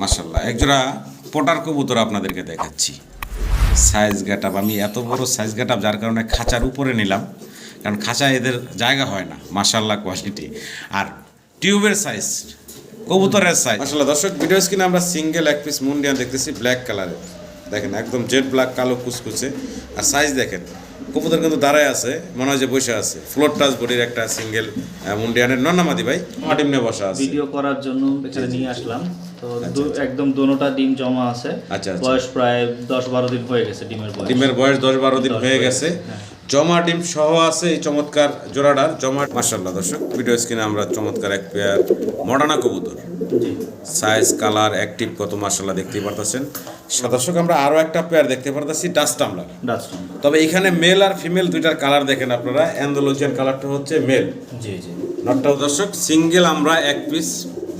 মাসাল্লাহ একজোড়া পটার কবুতর আপনাদেরকে দেখাচ্ছি। সাইজ গেট আমি এত বড় সাইজ গেট যার কারণে খাঁচার উপরে নিলাম। কারণ খাঁচা এদের জায়গা হয় না মাসাল্লাহ কোয়ালিটি আর টিউবের সাইজ কবুতরের সাইজ মাসাল্লাহ দর্শক ভিডিও স্ক্রিনে আমরা সিঙ্গেল এক পিস মুন্ডিয়ান দেখতেছি ব্ল্যাক কালারের দেখেন একদম জেড ব্ল্যাক কালো কুচকুচে। আর সাইজ দেখেন কবুতর কিন্তু দাঁড়ায় আছে মনে হয় যে বসে আছে। ফ্লোর টাচ বডির একটা সিঙ্গেল মুন্ডিয়ানের। নন্নামাদি ভাই মাটিম নিয়ে বসা আছে। ভিডিও করার জন্য এখানে নিয়ে আসলাম। তো একদম দোনোটা ডিম জমা আছে। আচ্ছা, আচ্ছা। বয়স প্রায় দশ বারো দিন হয়ে গেছে ডিমের বয়স। ডিমের বয়স দশ বারো দিন হয়ে গেছে। হ্যাঁ। জমা ডিম সহ আছে এই চমৎকার জোড়াটার। জমা মার্শাল্লাহ দর্শক ভিডিও স্ক্রিনে আমরা চমৎকার এক পেয়ার মডানা কবুতর। জি। সাইজ কালার অ্যাক্টিভ কত মার্শাল্লাহ দেখতেই পারতেছেন। দর্শক আমরা আরও একটা পেয়ার দেখতে পারতেছি ডাস্ট ডাস্টন তবে এখানে মেল আর ফিমেল দুইটার কালার দেখেন আপনারা। অ্যান্ডোলজিয়ান কালারটা হচ্ছে মেল জি জি। নটটাও দর্শক সিঙ্গেল আমরা এক পিস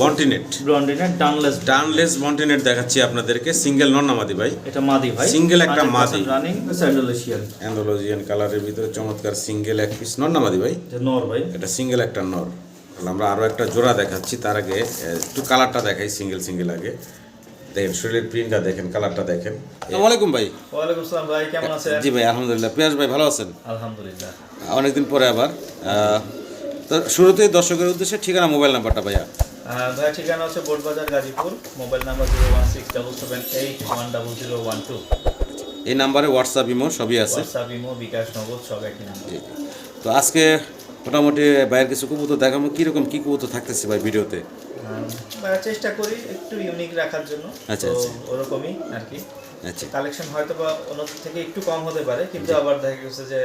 বন্টিনেট ব্রন্ডিনের ডানলেস ডানলেস বন্টিনেট দেখাচ্ছি আপনাদেরকে। সিঙ্গেল নন নামাদি ভাই। এটা মাদি ভাই। Single একটা মাদি। রানিং স্যান্ডোলেশিয়ান অ্যান্ডোলজিয়ান কালারের ভিতরে চমৎকার সিঙ্গেল এক পিস নন নামাদি ভাই? এটা নর ভাই। এটা সিঙ্গেল একটা নর। তাহলে আমরা আরও একটা জোড়া দেখাচ্ছি। তার আগে একটু কালারটা দেখাই সিঙ্গেল সিঙ্গেল আগে। দেখেন শরীরের প্রিন্টটা দেখেন কালারটা দেখেন। আসসালামু আলাইকুম ভাই। ওয়ালাইকুম আসসালাম ভাই কেমন আছেন? জি ভাই আলহামদুলিল্লাহ। পিয়াস ভাই ভালো আছেন? আলহামদুলিল্লাহ। অনেকদিন পরে আবার। তো শুরুতেই দর্শকের উদ্দেশ্যে ঠিকানা মোবাইল নাম্বারটা ভাইয়া। আহ, ভাই ঠিকানা হচ্ছে Botbazar Gazipur mobile number zero one six double seven eight one double zero one two এই নাম্বারে হোয়াটসঅ্যাপ ইমো সবই আছে। হোয়াটসঅ্যাপ ইমো বিকাশ নগদ সব একই নাম্বার। জি জি। তো আজকে মোটামুটি বাইরের কিছু কবুতর দেখাবো কীরকম কী কবুতর থাকতেছে ভাই ভিডিওতে? চেষ্টা করি একটু ইউনিক রাখার জন্য। আচ্ছা, আচ্ছা। ওরকমই আর কি। আচ্ছা। কালেকশন হয়তো বা অন্য থেকে একটু কম হতে পারে কিন্তু আবার দেখা গেছে যে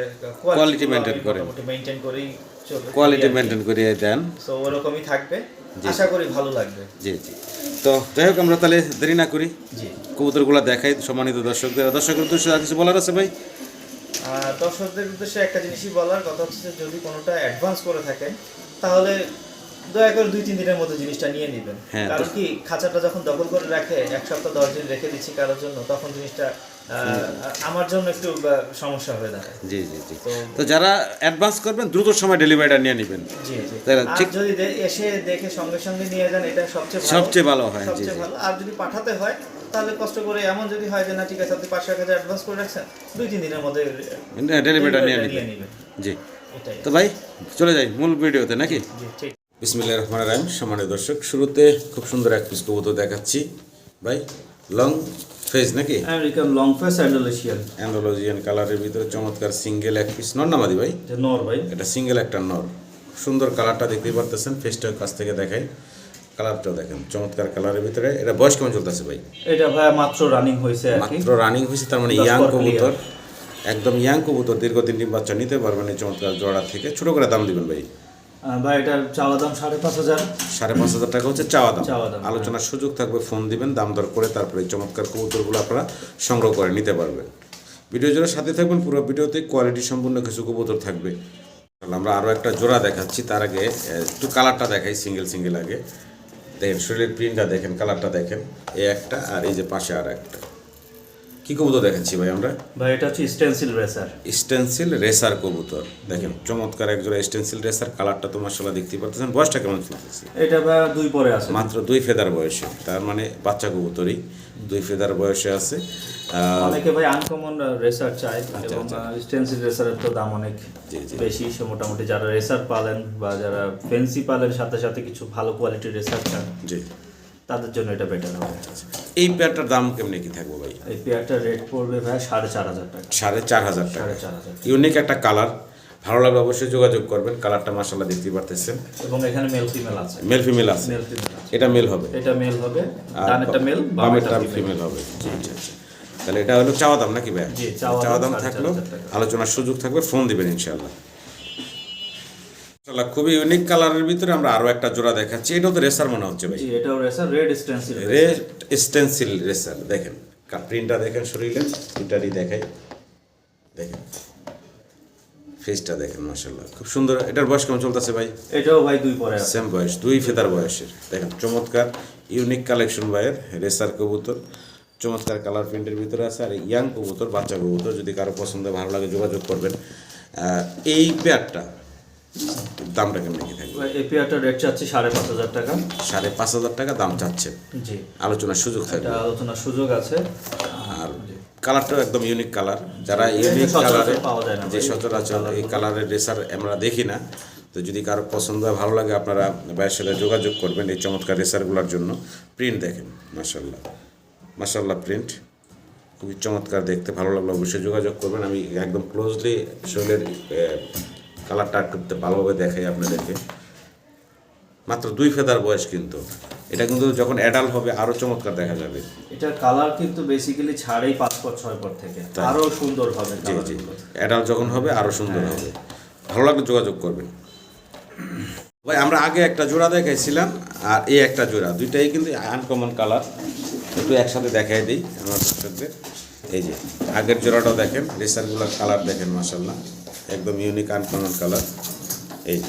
Quality maintain করেন। মেনটেন করেই কোয়ালিটি মেনটেন করে দেন। সো ওরকমই থাকবে। আশা করি ভালো লাগবে। জি জি। তো যাই হোক আমরা তাহলে দেরি না করি। জি। কবুতরগুলো দেখাই সম্মানিত দর্শকদের। দর্শকের উদ্দেশ্যে আর কিছু বলার আছে ভাই? দর্শকদের উদ্দেশ্যে একটা জিনিসই বলার কথা হচ্ছে যদি কোনোটা অ্যাডভান্স করে থাকেন তাহলে দয়া করে দুই তিন দিনের মধ্যে জিনিসটা নিয়ে নেবেন। হ্যাঁ, কারণ কি খাঁচাটা যখন দখল করে রাখে এক সপ্তাহ দশ দিন রেখে দিচ্ছি কারোর জন্য তখন জিনিসটা আমার জন্য একটু সমস্যা হয়ে দাঁড়ায়। জি জি জি। তো যারা অ্যাডভান্স করবেন দ্রুত সময় ডেলিভারিটা নিয়ে নেবেন। জি জি। ঠিক- যদি এসে দেখে সঙ্গে সঙ্গে নিয়ে যান এটা সবচেয়ে ভালো। সবচেয়ে ভালো হয়, জি, সবচেয়ে ভালো। আর যদি পাঠাতে হয় তাহলে কষ্ট করে এমন যদি হয় যে না ঠিক আছে আপনি পাঁচশো হাজার অ্যাডভান্স করে রাখছেন দুই তিন দিনের মধ্যে ডেলিভারিটা নিয়ে delivery নেবেন। নেবেন। জি। তো ভাই চলে যাই মূল ভিডিওতে নাকি? জি ঠিক। বিসমিল্লাহ রহমান রাহিম সম্মানিত দর্শক শুরুতে খুব সুন্দর এক পিস কবুতর দেখাচ্ছি। ভাই লং ফেজ নাকি? American long face Andalusian Andalusian কালারের ভিতরে চমৎকার সিঙ্গেল এক পিস নর নামাদি ভাই? নর ভাই। এটা সিঙ্গেল একটা নর। সুন্দর কালারটা দেখতেই পারতেছেন ফেসটার কাছ থেকে দেখাই। কালারটা দেখেন চমৎকার কালারের ভিতরে। এটা বয়স কেমন চলতেছে ভাই? এটা ভাই মাত্র রানিং হয়েছে মাত্র রানিং হয়েছে তার মানে ইয়াং কবুতর। একদম ইয়াং কবুতর দীর্ঘদিন বাচ্চা নিতে পারবেন এই চমৎকার জোড়া থেকে। ছোট করে দাম দিবেন ভাই। ভাই এটার চাওয়া দাম সাড়ে পাঁচ হাজার। সাড়ে পাঁচ হাজার টাকা হচ্ছে চাওয়া দাম। চাওয়া দাম, আলোচনার সুযোগ থাকবে ফোন দিবেন দাম দর করে তারপরে চমৎকার কবুতরগুলো আপনারা সংগ্রহ করে নিতে পারবেন। ভিডিও জোড়ার সাথে থাকবেন পুরো ভিডিওতে কোয়ালিটি সম্পূর্ণ কিছু কবুতর থাকবে। আমরা আরও একটা জোড়া দেখাচ্ছি তার আগে একটু কালারটা দেখাই সিঙ্গেল সিঙ্গেল আগে। দেখেন শরীরের প্রিন্টটা দেখেন কালারটা দেখেন। এই একটা আর এই যে পাশে আর একটা কি কবুতর দেখাচ্ছি ভাই আমরা? ভাই এটা হচ্ছে স্টেনসিল রেসার স্টেনসিল রেসার কবুতর। দেখেন চমৎকার একজোড়া স্টেনসিল রেসার কালারটা তো মাসাল্লাহ দেখতেই পারতেছেন। বয়সটা কেমন চলতেছে? এটা ভাই দুই পরে আছে। মাত্র দুই ফেদার বয়সে। তার মানে বাচ্চা কবুতরই। দুই ফেদার বয়সে আছে। অনেকে ভাই আনকমন রেসার চায় এবং স্টেন্সিল রেসারের তো দাম অনেক আচ্ছা। বেশি। সে মোটামুটি যারা রেসার পালেন বা যারা ফেন্সি পালেন সাথে সাথে কিছু ভালো কোয়ালিটির রেসার চান জি। তাদের জন্য এটা বেটার হবে। এই পেয়ারটার দাম কেমনি কি থাকব ভাই? এই পেয়ারটার রেট পড়বে ভাই সাড়ে চার হাজার টাকা। সাড়ে চার হাজার টাকা। সাড়ে চার হাজার ইউনিক একটা কালার ভালো লাগলে অবশ্যই যোগাযোগ করবেন। কালারটা মাসাল্লাহ দেখতে পারতেছেন। এবং এখানে মেল ফিমেল আছে। মেল ফিমেল আছে। মেল ফিমেল এটা মেল হবে। এটা মেল হবে। আর ডানেরটা মেল বামেরটা ফিমেল হবে। আচ্ছা আচ্ছা তাহলে এটা হলো চাওয়া দাম নাকি ভাই? জি, চাওয়া দাম থাকল। আলোচনার সুযোগ থাকবে ফোন দিবেন ইনশাআল্লাহ। খুবই ইউনিক কালারের ভিতরে আমরা আরও একটা জোড়া দেখাচ্ছি। এটাও তো রেসার মনে হচ্ছে ভাই? এটাও racer red stencil red stencil racer দেখেন। প্রিন্টটা দেখেন শরীরে এটারই দেখাই। দেখেন। ফেসটা দেখেন মাসাল্লাহ খুব সুন্দর। এটার বয়স কেমন চলতেছে ভাই? এটাও ভাই দুই পরে সেম বয়স দুই ফেদার বয়সের। দেখেন চমৎকার ইউনিক কালেকশন ভাইয়ের রেসার কবুতর। চমৎকার কালার প্রিন্টের ভিতরে আছে আর ইয়াং কবুতর বাচ্চা কবুতর। যদি কারও পছন্দ ভালো লাগে যোগাযোগ করবেন। এই পেয়ারটা দামটা কেমন কি থাকবে? এই পেয়ারটার রেট চাচ্ছি সাড়ে পাঁচ হাজার টাকা। সাড়ে পাঁচ হাজার টাকা দাম চাচ্ছে। জি। আলোচনার সুযোগ থাকবে। এটা আলোচনার সুযোগ আছে। আর কালারটাও একদম ইউনিক কালার যারা ইউনিক কালারে পাওয়া যায় না। যে সচরাচর এই কালারের রেসার আমরা দেখি না। তো যদি কারও পছন্দ হয় ভালো লাগে আপনারা ভাইয়ের সাথে যোগাযোগ করবেন এই চমৎকার রেসারগুলোর জন্য। প্রিন্ট দেখেন মাসাল্লাহ মাসাল্লাহ প্রিন্ট খুবই চমৎকার দেখতে। ভালো লাগল অবশ্যই যোগাযোগ করবেন। আমি একদম ক্লোজলি শরীরের কালারটা করতে ভালোভাবে দেখাই আপনাদেরকে। মাত্র দুই ফেদার বয়স কিন্তু। এটা কিন্তু যখন অ্যাডাল্ট হবে আরও চমৎকার দেখা যাবে। এটার কালার কিন্তু বেসিক্যালি ছাড়েই পাঁচ পর ছয় পর থেকে। আরও সুন্দর হবে জি জি। অ্যাডাল্ট যখন হবে আরও সুন্দর হবে। ভালো লাগলে যোগাযোগ করবেন। ভাই আমরা আগে একটা জোড়া দেখাইছিলাম আর এই একটা জোড়া। দুইটাই কিন্তু আনকমন কালার একটু একসাথে দেখাই দিই আমার দর্শকদের। এই যে আগের জোড়াটাও দেখেন রেসারগুলোর কালার দেখেন মাসাল্লাহ একদম ইউনিক আনকমন কালার এই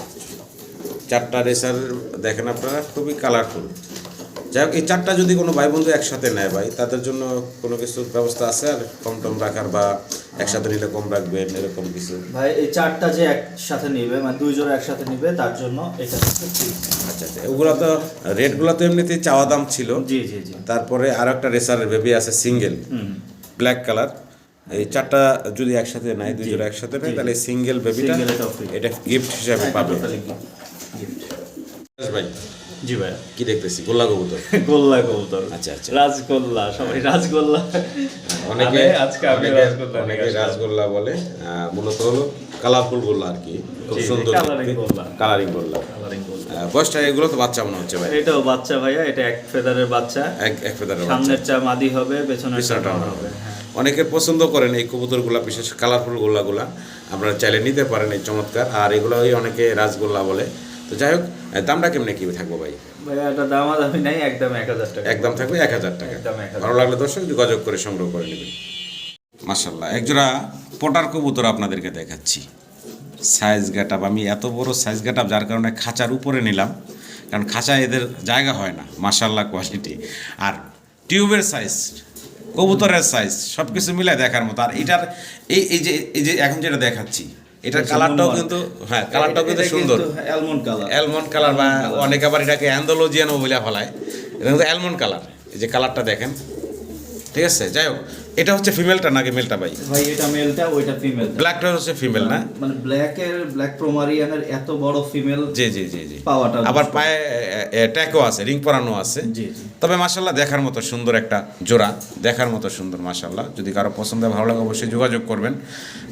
চারটা রেসার দেখেন আপনারা খুবই কালারফুল যাই হোক এই চারটা যদি কোনো ভাই বন্ধু একসাথে নেয় ভাই তাদের জন্য কোনো কিছু ব্যবস্থা আছে? আর কম টম রাখার বা একসাথে নিলে কম রাখবেন এরকম কিছু? ভাই এই চারটা যে একসাথে নিবে মানে দুই জোড়া একসাথে নিবে তার জন্য এটা। আচ্ছা আচ্ছা ওগুলো তো রেটগুলো তো এমনিতেই চাওয়া দাম ছিল। জি জি জি। তারপরে আর একটা রেসারের বেবি আছে সিঙ্গেল ব্ল্যাক কালার এই চারটা যদি একসাথে নেয় দুই জোড়া একসাথে নেয় তাহলে সিঙ্গেল বেবিটা। এটা গিফট হিসাবে পাবে। ভাই জি ভাই কি দেখতেছি? গোল্লা কবুতর। গোল্লা কবুতর। আচ্ছা, আচ্ছা। রাজগোল্লা সবাই রাজগোল্লা। অনেকে আজকে আমি রাজগোল্লা অনেকে রাজগোল্লা বলে। আহ, মূলত হলো কালারফুল গোল্লা আর কি। খুব সুন্দর। কালারিং গোল্লা। বয়সটা এগুলো তো বাচ্চা মনে হচ্ছে ভাই। এটাও বাচ্চা ভাইয়া এটা এক ফেদারের বাচ্চা। এক এক ফেদারের সামনের চা মাদি হবে পেছনের চা হবে। হ্যাঁ। অনেকে পছন্দ করেন এই কবুতরগুলা বিশেষ কালারফুল গোল্লাগুলা। আপনারা চাইলে নিতে পারেন এই চমৎকার। আর এগুলো ওই অনেকে রাজগোল্লা বলে। তো যাই হোক দামটা কেমনে কি থাকব ভাই? দাম দামি একদম এক হাজার টাকা। একদম থাকবে এক হাজার টাকা। একদম 1000 ভালো লাগলে দর্শক যোগাযোগ করে সংগ্রহ করে নেবেন। মাসাল্লাহ একজোড়া পটার কবুতর আপনাদেরকে দেখাচ্ছি। সাইজ গ্যাটাপ আমি এত বড় সাইজ গ্যাটাপ যার কারণে খাঁচার উপরে নিলাম। কারণ খাঁচা এদের জায়গা হয় না মাসাল্লাহ কোয়ালিটি আর টিউবের সাইজ কবুতরের সাইজ সব কিছু মিলাই দেখার মতো। আর এটার এই এই যে এই যে এখন যেটা দেখাচ্ছি এটার কালারটাও কিন্তু হ্যাঁ কালারটাও কিন্তু সুন্দর। অ্যালমন্ড কালার অ্যালমন্ড কালার বা অনেকে আবার এটাকে অ্যান্ডোলজিয়ানও বলে ফলায়। এটা কিন্তু অ্যালমন্ড কালার এই যে কালারটা দেখেন। ঠিক আছে? যাই হোক। এটা হচ্ছে ফিমেলটা নাকি মেলটা ভাই? ভাই এটা মেলটা ওইটা ফিমেল। ব্ল্যাকটা হচ্ছে ফিমেল না? মানে ব্ল্যাক এর ব্ল্যাক প্রোমারিয়ানের এত বড় ফিমেল জি জি জি জি। পাওয়াটা আবার পায়ে ট্যাকও আছে রিং পরানো আছে। জি জি। তবে মাসাল্লাহ দেখার মতো সুন্দর একটা জোড়া দেখার মতো সুন্দর মাসাল্লাহ যদি কারও পছন্দ হয় ভালো লাগে অবশ্যই যোগাযোগ করবেন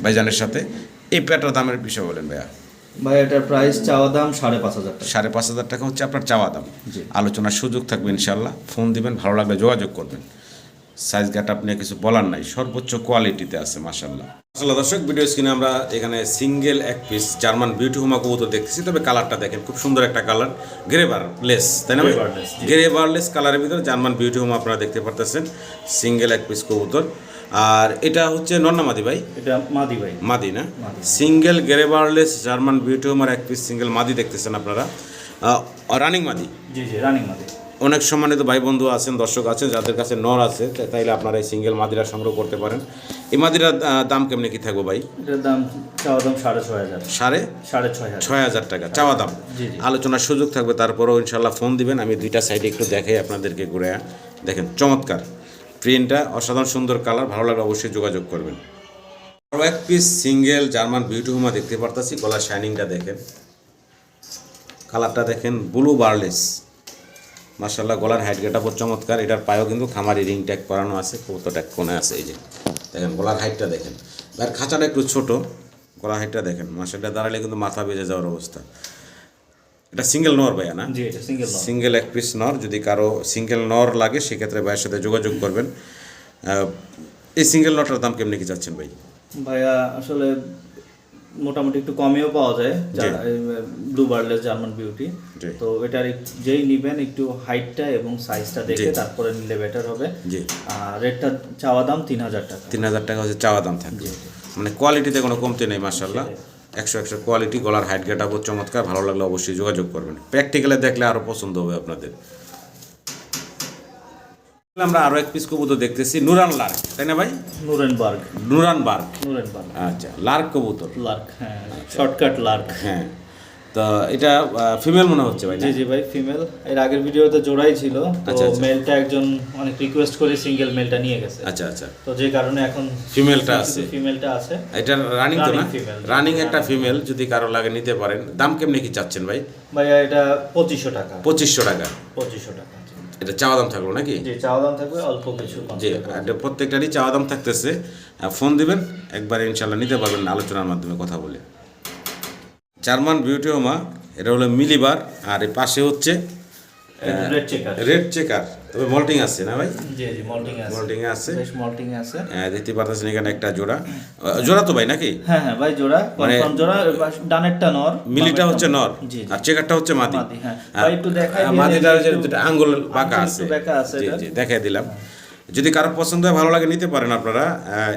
ভাইজানের সাথে। এই প্যাটার দামের বিষয়ে বলেন ভাইয়া। ভাই এটার প্রাইস চাওয়া দাম সাড়ে পাঁচ হাজার টাকা। সাড়ে পাঁচ হাজার টাকা হচ্ছে আপনার চাওয়া দাম। জি। আলোচনার সুযোগ থাকবে ইনশাল্লাহ ফোন দিবেন ভালো লাগলে যোগাযোগ করবেন। সাইজ গ্যাট আপনি কিছু বলার নাই সর্বোচ্চ কোয়ালিটিতে আছে মাসাল্লাহ আসলে দর্শক ভিডিও স্ক্রিনে আমরা এখানে সিঙ্গেল এক পিস জার্মান বিউটি হোমা কবুতর দেখতেছি তবে কালারটা দেখেন খুব সুন্দর একটা কালার গ্রেবার লেস তাই না Grey barless, জি। গ্রে বারলেস কালারের ভিতরে জার্মান বিউটি হোমা আপনারা দেখতে পারতেছেন সিঙ্গেল এক পিস কবুতর। আর এটা হচ্ছে নন্না মাদি ভাই? এটা মাদি ভাই। মাদি না। Single grey barless German beauty homer এক পিস সিঙ্গেল মাদি দেখতেছেন আপনারা। রানিং মাদি? জি জি রানিং মাদি। অনেক সম্মানিত ভাই বন্ধু আছেন দর্শক আছেন যাদের কাছে নর আছে তাইলে আপনারা এই সিঙ্গেল মাদিরা সংগ্রহ করতে পারেন। এই মাদিরার দাম কেমনি কি থাকব ভাই? এটার দাম চাওয়া দাম সাড়ে ছয় হাজার। সাড়ে? সাড়ে ছয় হাজার। ছয় হাজার টাকা চাওয়া দাম। আলোচনার সুযোগ থাকবে তারপরেও ইনশাল্লাহ ফোন দিবেন আমি দুইটা সাইডে একটু দেখাই আপনাদেরকে ঘুরে। দেখেন চমৎকার। প্রিন্টটা অসাধারণ সুন্দর কালার ভালো লাগলে অবশ্যই যোগাযোগ করবেন। আরও এক পিস সিঙ্গেল জার্মান বিউটি হুমা দেখতে পারতাছি গলার শাইনিংটা দেখেন। কালারটা দেখেন ব্লু বার্লেস মার্শাল্লাহ গলার হাইট গেটা চমৎকার। এটার পায়েও কিন্তু খামারি রিং ট্যাগ করানো আছে কৌতো ট্যাগ কোণে আছে এই যে। দেখেন গলার হাইটটা দেখেন। আর খাঁচাটা একটু ছোট গলার হাইটটা দেখেন। মাসাটা দাঁড়ালে কিন্তু মাথা বেজে যাওয়ার অবস্থা। এটা সিঙ্গেল নর ভাইয়া না? সিঙ্গেল সিঙ্গেল এক পিস নর যদি কারও সিঙ্গেল নর লাগে সেক্ষেত্রে ভাইয়ের সাথে যোগাযোগ করবেন। এই সিঙ্গেল নটটার দাম কেমনি কি যাচ্ছেন ভাই? ভাইয়া আসলে মোটামুটি একটু কমেও পাওয়া যায় ব্লু বার্লেস জার্মান বিউটি তো এটার যেই নিবেন একটু হাইটটা এবং সাইজটা দেখে তারপরে নিলে বেটার হবে। আর রেটটা চাওয়া দাম তিন হাজার টাকা। তিন হাজার টাকা হচ্ছে চাওয়া দাম থাকবে। মানে কোয়ালিটিতে কোনো কমতি নেই মার্শাল্লাহ একশো একশো কোয়ালিটি গলার হাইট গেট চমৎকার। ভালো লাগলে অবশ্যই যোগাযোগ করবেন। প্র্যাকটিক্যালে দেখলে আরও পছন্দ হবে আপনাদের। আমরা আরও এক পিস কবুতর দেখতেছি নুরান লার্ক তাই না ভাই? Nuremberg Nuremberg. নুরেনবার্গ আচ্ছা লার্ক কবুতর। লার্ক হ্যাঁ শর্টকাট লার্ক। হ্যাঁ তো এটা ফিমেল মনে হচ্ছে ভাই? জি জি ভাই ফিমেল এর আগের ভিডিওতে জোড়াই ছিল তো আচ্ছা, আচ্ছা। মেলটা একজন অনেক রিকোয়েস্ট করে সিঙ্গেল মেলটা নিয়ে গেছে। আচ্ছা আচ্ছা। তো যে কারণে এখন ফিমেলটা আছে। ফিমেলটা আছে। এটা রানিং তো না? রানিং একটা ফিমেল যদি কারও লাগে নিতে পারেন। দাম কেমনি কি চাচ্ছেন ভাই? ভাইয়া এটা পঁচিশশো টাকা। পঁচিশশো টাকা। পঁচিশশো টাকা। এটা চাওয়া দাম থাকল নাকি? জি চাওয়া দাম থাকবে অল্প কিছু জি এটা প্রত্যেকটারই চাওয়া দাম থাকতেছে। ফোন দিবেন একবার ইনশাল্লাহ নিতে পারবেন আলোচনার মাধ্যমে কথা বলে। জার্মান বিউটি হোমা এটা হলো মিলিবার আর এই পাশে হচ্ছে রেড চেকার। Red checker. তবে মল্টিং আছে না ভাই? জি জি মল্টিং আছে। মল্টিং আছে। বেশ মল্টিং আছে। আহ, দেখতে পারতেছেন এখানে একটা জোড়া। জোড়া তো ভাই নাকি? হ্যাঁ হ্যাঁ ভাই জোড়া মানে- কনফার্ম জোড়া ডানেরটা নর মিলিটা হচ্ছে নর? আর চেকারটা হচ্ছে মাদি? মাদি, হ্যাঁ। ভাই একটু দেখাই আঙ্গুল বাঁকা আছে। বাঁকা আছে জি জি দেখাই দিলাম। যদি কারও পছন্দ হয় ভালো লাগে নিতে পারেন আপনারা।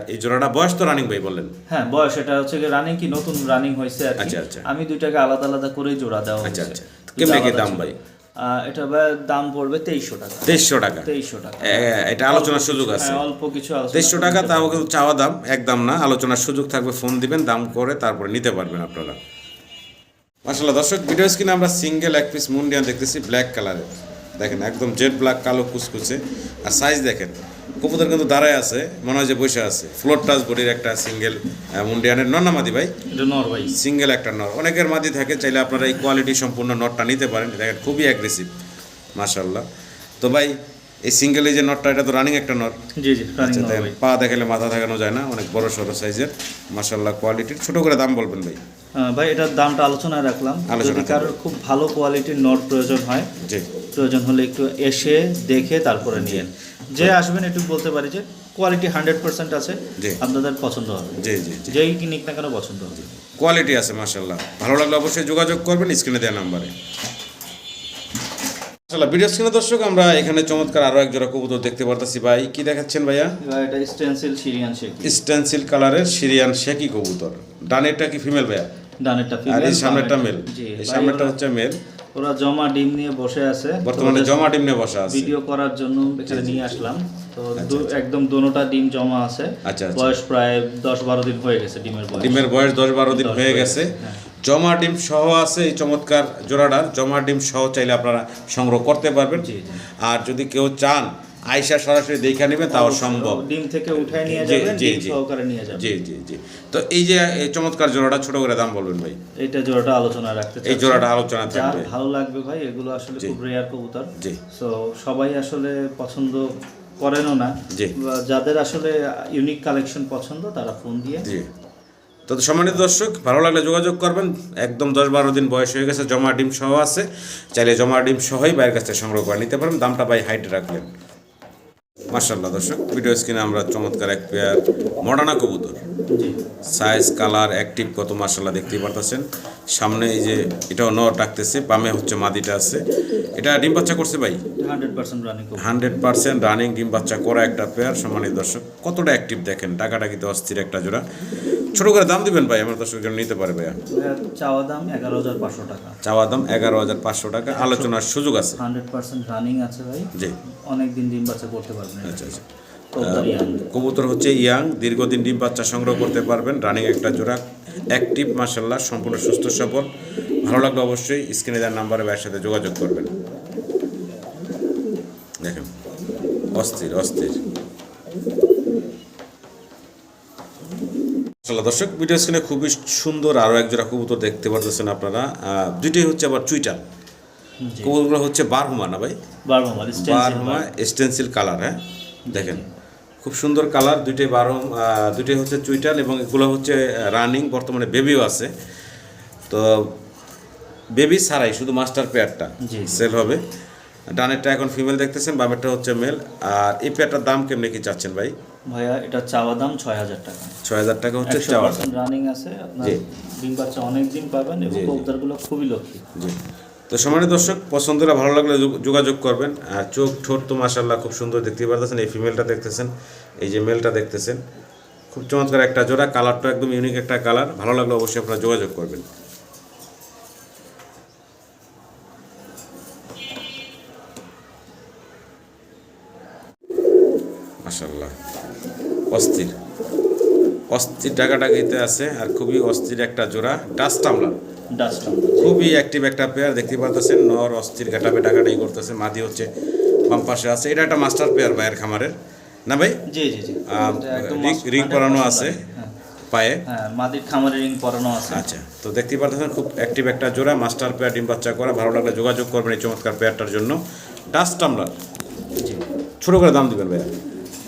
এই জোড়াটা বয়স তো রানিং ভাই বললেন। হ্যাঁ বয়স এটা হচ্ছে রানিং কি নতুন রানিং হয়েছে আচ্ছা, আচ্ছা। আমি দুইটাকে আলাদা আলাদা করে জোড়া দেওয়া আচ্ছা, আচ্ছা। কেমনে কি দাম ভাই? এটা দাম পড়বে তেইশশো টাকা। তেইশশো টাকা। তেইশশো টাকা। এটা আলোচনার সুযোগ আছে। হ্যাঁ অল্প কিছু তেইশশো টাকা তাও চাওয়া দাম একদম না। আলোচনার সুযোগ থাকবে ফোন দিবেন দাম করে তারপরে নিতে পারবেন আপনারা। মাসাল্লাহ দর্শক ভিডিও স্ক্রিনে আমরা সিঙ্গেল এক পিস মুন্ডিয়ান দেখতেছি ব্ল্যাক কালারের। দেখেন একদম জেড ব্ল্যাক কালো কুচকুচে। আর সাইজ দেখেন কবুতর কিন্তু দাঁড়ায় আছে মনে হয় যে বসে আছে। ফ্লোর টাচ বডির একটা সিঙ্গেল মুন্ডিয়ানের নন্না মাদি ভাই? নর ভাই। সিঙ্গেল একটা নর। অনেকের মাদি থাকে চাইলে আপনারা এই কোয়ালিটি সম্পূর্ণ নটটা নিতে পারেন। দেখেন খুবই অ্যাগ্রেসিভ মাশাল্লাহ তো ভাই এই সিঙ্গেল এই যে নটটা এটা তো রানিং একটা নট জি জি আচ্ছা নর ভাই। পা দেখালে মাথা দেখানো যায় না অনেক বড় সড়ো সাইজের মাশাল্লাহ কোয়ালিটির ছোট করে দাম বলবেন ভাই। ভাই এটার দামটা আলোচনায় রাখলাম। আলোচনা যদি কারোর খুব ভালো কোয়ালিটির নট প্রয়োজন হয় প্রয়োজন হলে একটু এসে দেখে তারপরে নিয়েন যে আসবেন একটু বলতে পারি যে কোয়ালিটি হান্ড্রেড পার্সেন্ট আছে আপনাদের পছন্দ হবে। জি জি যেই কিনিক না কেন পছন্দ হবে। কোয়ালিটি আছে মাশাল্লাহ ভালো লাগলে অবশ্যই যোগাযোগ করবেন স্ক্রিনে দেওয়া নাম্বারে। ভিডিও স্ক্রিনে দর্শক আমরা এখানে চমৎকার আরও এক জোড়া কবুতর দেখতে পারতেছি। ভাই কি দেখাচ্ছেন ভাইয়া? এটা স্টেনসিল সিরিয়ান শেক স্টেনসিল কালারের সিরিয়ান শেকি কবুতর। ডানেরটা কি ফিমেল ভাইয়া? ডানেরটা আর এই সামনেরটা মেল এই সামনেরটা হচ্ছে মেল ওরা জমা ডিম নিয়ে বসে আছে। বর্তমানে জমা ডিম নিয়ে বসে আছে। ভিডিও করার জন্য এখানে নিয়ে আসলাম। তো একদম দোনোটা ডিম জমা আছে। আচ্ছা, আচ্ছা। বয়স প্রায় 10 12 দিন হয়ে গেছে ডিমের বয়স। ডিমের বয়স 10 12 দিন হয়ে গেছে। হ্যাঁ। জমা ডিম সহ আছে এই চমৎকার জোড়াটার জমা ডিম সহ চাইলে আপনারা সংগ্রহ করতে পারবেন। আর যদি কেউ চান আয়সা সরাসরি দেখে নেবেন তাও সম্ভব। ডিম থেকে উঠায় নিয়ে যাবেন জি, ডিম জি। সহকারে নিয়ে যাবেন। জি জি জি। তো এই যে এই চমৎকার জোড়াটা ছোট করে দাম বলবেন ভাই। এইটা জোড়াটা আলোচনা রাখতে এই। জোড়াটা আলোচনা থাকবে। ভালো লাগবে ভাই এগুলো আসলে। খুব রেয়ার কবুতর। জি। সো সবাই আসলে পছন্দ করেনও না। জি। যাদের আসলে ইউনিক কালেকশন পছন্দ তারা ফোন দিয়ে জি। তো সম্মানিত দর্শক ভালো লাগলে যোগাযোগ করবেন। একদম দশ বারো দিন বয়স হয়ে গেছে জমা ডিম সহ আছে। চাইলে জমা ডিম সহই বাইরের কাছ থেকে সংগ্রহ করে নিতে পারেন। দামটা বাই হাইটে রাখলেন। মার্শাল্লাহ দর্শক ভিডিও স্ক্রিনে আমরা চমৎকার এক পেয়ার মডানা কবুতর। সাইজ কালার অ্যাক্টিভ কত মার্শাল্লাহ দেখতেই পারতেছেন। সামনে এই যে এটাও ন ডাকতেছে বামে হচ্ছে মাদিটা আছে। এটা ডিম বাচ্চা করছে ভাই? Hundred percent running hundred percent running ডিম বাচ্চা করা একটা পেয়ার সম্মানিত দর্শক কতটা অ্যাক্টিভ দেখেন টাকাটা কিন্তু অস্থির একটা জোড়া। ছোট করে দাম দিবেন ভাই আমার দর্শক জন্য নিতে পারে ভাইয়া। চাওয়া দাম এগারো হাজার পাঁচশো টাকা। চাওয়া দাম এগারো হাজার পাঁচশো টাকা আলোচনার সুযোগ আছে। হান্ড্রেড পার্সেন্ট রানিং আছে ভাই। জি। অনেক দিন ডিম বাচ্চা করতে পারবেন। আচ্ছা আচ্ছা। কবুতর হচ্ছে ইয়াং দীর্ঘদিন ডিম বাচ্চা সংগ্রহ করতে পারবেন। রানিং একটা জোড়া অ্যাক্টিভ মার্শাল্লাহ সম্পূর্ণ সুস্থ সবল ভালো লাগলে অবশ্যই স্ক্রিনে দেওয়ার নাম্বারে ভাইয়ের সাথে যোগাযোগ করবেন। দেখেন অস্থির অস্থির। মাশাআল্লাহ, দর্শক ভিডিও স্ক্রিনে খুবই সুন্দর আরও এক জোড়া কবুতর দেখতে পারতেছেন আপনারা। দুইটাই হচ্ছে আবার চুইটার কবুতরগুলো হচ্ছে বারহুমা না ভাই? বারহুমা স্টেন্সিল কালার হ্যাঁ? দেখেন খুব সুন্দর কালার দুইটাই বারো দুইটাই হচ্ছে চুইটাল এবং এগুলো হচ্ছে রানিং বর্তমানে বেবিও আছে। তো বেবি ছাড়াই শুধু মাস্টার পেয়ারটা সেল হবে। ডানেরটা এখন ফিমেল দেখতেছেন বামেরটা হচ্ছে মেল আর এই পেয়ারটার দাম কেমনি কি চাচ্ছেন ভাই? ভাইয়া এটা চাওয়া দাম ছয় হাজার টাকা। ছয় হাজার টাকা হচ্ছে চাওয়া পার্সেন্ট রানিং আছে আপনার ডিম বাচ্চা অনেক দিন পাবেন এবং। কবুতরগুলো খুবই লক্ষ্মী। জি। তো সমানে দর্শক পছন্দরা ভালো লাগলে যোগাযোগ করবেন। আর চোখ ঠোঁট তো মাসাল্লাহ খুব সুন্দর দেখতে পারতেছেন এই ফিমেলটা দেখতেছেন এই যে মেলটা দেখতেছেন। খুব চমৎকার একটা জোড়া কালারটা একদম ইউনিক একটা কালার ভালো লাগলে অবশ্যই আপনারা যোগাযোগ করবেন মাসাল্লাহ অস্থির। অস্থির টাকাটাকিতে আছে আর খুবই অস্থির একটা জোড়া ডাস্ট ডাস্ট খুবই অ্যাক্টিভ একটা পেয়ার দেখতে পারতেছেন নর অস্থির ঘাটাবে টাকাটাই করতেছে মাদি হচ্ছে বাম পাশে আছে। এটা একটা মাস্টার পেয়ার ভাইয়ের খামারের। না ভাই? জি জি জি। রিং- পরানো আছে হ্যাঁ। পায়ে। হ্যাঁ মাদির খামারে রিং পরানো আছে। আচ্ছা তো দেখতে পারতেছেন খুব অ্যাক্টিভ একটা জোড়া মাস্টার পেয়ার ডিম বাচ্চা করা। ভালো লাগলে যোগাযোগ করবেন এই চমৎকার পেয়ারটার জন্য। ডাস্ট জি। ছোট করে দাম দিবেন ভাইয়া।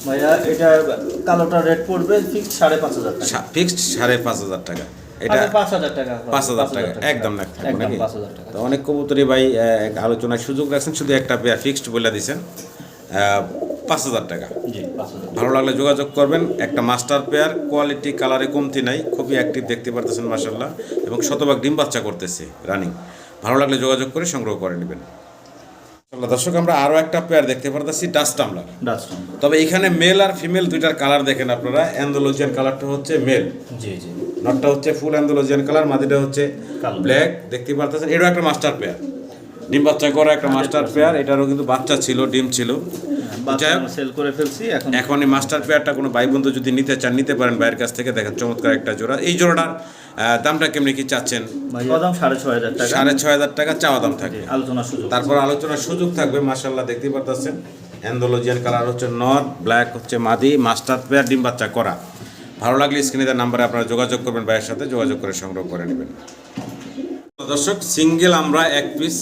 ভাইয়া এটা কালোটা রেট পড়বে ঠিক সাড়ে পাঁচ হাজার টাকা। ফিক্সড সাড়ে পাঁচ হাজার টাকা। এটা পাঁচ হাজার টাকা পাঁচ হাজার টাকা একদম না তো অনেক কবুতরি ভাই আলোচনার সুযোগ রাখছেন শুধু একটা ফিক্সড বলে দিয়েছেন পাঁচ হাজার টাকা। ভালো লাগলে যোগাযোগ করবেন একটা মাস্টার পেয়ার কোয়ালিটি কালারে কমতি নাই খুবই অ্যাক্টিভ দেখতে পারতেছেন মাসাল্লাহ এবং শতভাগ ডিম বাচ্চা করতেছে রানিং ভালো লাগলে যোগাযোগ করে সংগ্রহ করে নেবেন। দর্শক আমরা আরও একটা পেয়ার দেখতে পারতেছি ডাস্ট আমলার ডাস্ট তবে এখানে মেল আর ফিমেল দুইটার কালার দেখেন আপনারা। অ্যান্ডোলজিয়ান কালারটা হচ্ছে মেল জি জি। নটটা হচ্ছে ফুল অ্যান্ডোলজিয়ান কালার মাদিটা হচ্ছে ব্ল্যাক দেখতে পারতেছেন এটাও একটা মাস্টার পেয়ার ডিম বাচ্চা করা একটা মাস্টার পেয়ার এটারও কিন্তু বাচ্চা ছিল ডিম ছিল। সেল করে ফেলছি এখন এখন এই মাস্টার পেয়ারটা কোনো ভাই বন্ধু যদি নিতে চান নিতে পারেন ভাইয়ের কাছ থেকে। দেখেন চমৎকার একটা জোড়া। এই জোড়াটার দামটা কেমনি কি চাচ্ছেন? সাড়ে ছয় হাজার টাকা। চাওয়া দাম থাকবে। আলোচনা সুযোগ। তারপর আলোচনার সুযোগ থাকবে মার্শাল্লাহ দেখতে পারতেছেন। অ্যান্ডোলজিয়ান কালার হচ্ছে নর্থ ব্ল্যাক হচ্ছে মাদি মাস্টার পেয়ার ডিম বাচ্চা করা ভালো লাগলে স্ক্রিনে তার নাম্বারে আপনারা যোগাযোগ করবেন ভাইয়ের সাথে যোগাযোগ করে সংগ্রহ করে নেবেন। দর্শক সিঙ্গেল আমরা এক পিস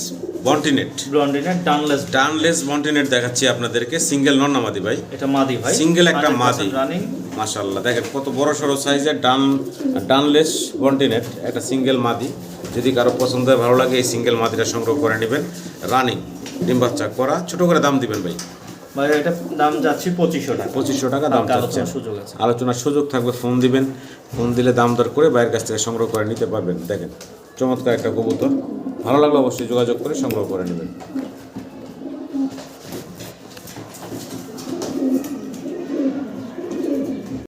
বন্টিনেট ব্লন্ডিনের ডানলেস ডানলেস বন্টিনেট দেখাচ্ছি আপনাদেরকে। সিঙ্গেল নন নামাদি ভাই। এটা মাদি ভাই। সিঙ্গেল একটা মাদি। রানিং মাশাল্লাহ দেখেন কত বড় সড়ো সাইজের ডান ডানলেস বন্টিনেট একটা সিঙ্গেল মাদি। যদি কারও পছন্দ হয় ভালো লাগে এই সিঙ্গেল মাদিটা সংগ্রহ করে নেবেন। রানিং ডিম বাচ্চা করা ছোট করে দাম দিবেন ভাই। ভাই এটা দাম যাচ্ছে পঁচিশশো টাকা। পঁচিশশো টাকা দাম আলোচনার সুযোগ আছে। আলোচনার সুযোগ থাকবে ফোন দিবেন। ফোন দিলে দাম দর করে বাইরের কাছ থেকে সংগ্রহ করে নিতে পারবেন। দেখেন চমৎকার একটা কবুতর। ভালো লাগলে অবশ্যই যোগাযোগ করে সংগ্রহ করে নেবেন।